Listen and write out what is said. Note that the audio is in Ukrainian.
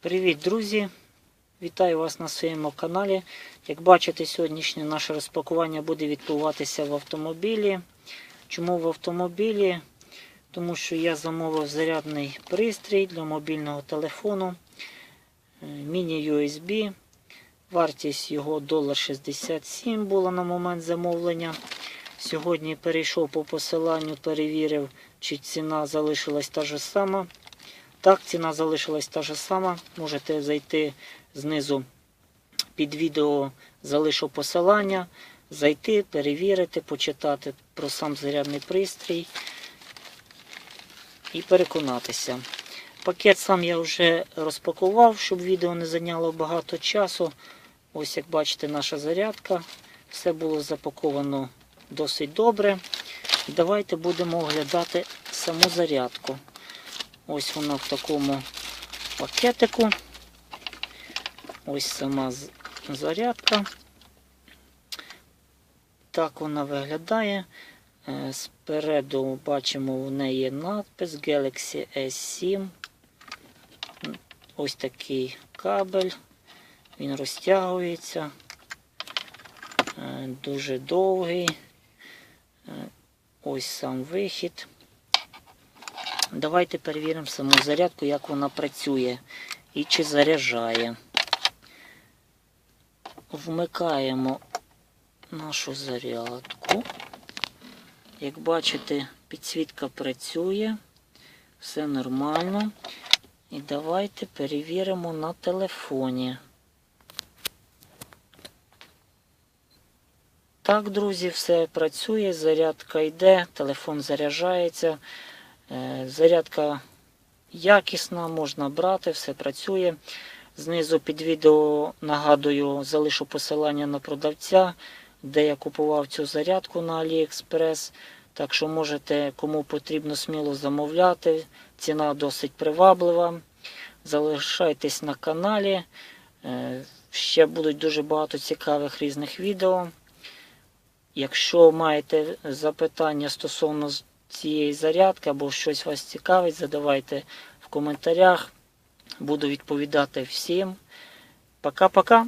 Привіт, друзі! Вітаю вас на своєму каналі. Як бачите, сьогоднішнє наше розпакування буде відбуватися в автомобілі. Чому в автомобілі? Тому що я замовив зарядний пристрій для мобільного телефону е, міні-USB. Вартість його 1,67 була на момент замовлення. Сьогодні перейшов по посиланню, перевірив, чи ціна залишилась та ж сама. Так, ціна залишилась та ж сама. Можете зайти знизу під відео, залишу посилання, зайти, перевірити, почитати про сам зарядний пристрій і переконатися. Пакет сам я вже розпакував, щоб відео не зайняло багато часу. Ось як бачите, наша зарядка. Все було запаковано досить добре. Давайте будемо оглядати саму зарядку. Ось вона в такому пакетику. Ось сама зарядка. Так вона виглядає. Е, Спереду бачимо в неї надпис Galaxy S7. Ось такий кабель. Він розтягується. Е, Дуже довгий. Е, Ось сам вихід. Давайте перевіримо саму зарядку, як вона працює і чи заряджає. Вмикаємо нашу зарядку. Як бачите, підсвітка працює, все нормально. І давайте перевіримо на телефоні. Так, друзі, все працює, зарядка йде, телефон заряджається. Е, Зарядка якісна, можна брати, все працює. Знизу під відео нагадую, залишу посилання на продавця, де я купував цю зарядку на AliExpress. Так що можете, кому потрібно, сміло замовляти. Ціна досить приваблива. Залишайтесь на каналі. Е, Ще будуть дуже багато цікавих різних відео. Якщо маєте запитання стосовно цієї зарядки або щось вас цікавить, задавайте в коментарях. Буду відповідати всім. Пока-пока.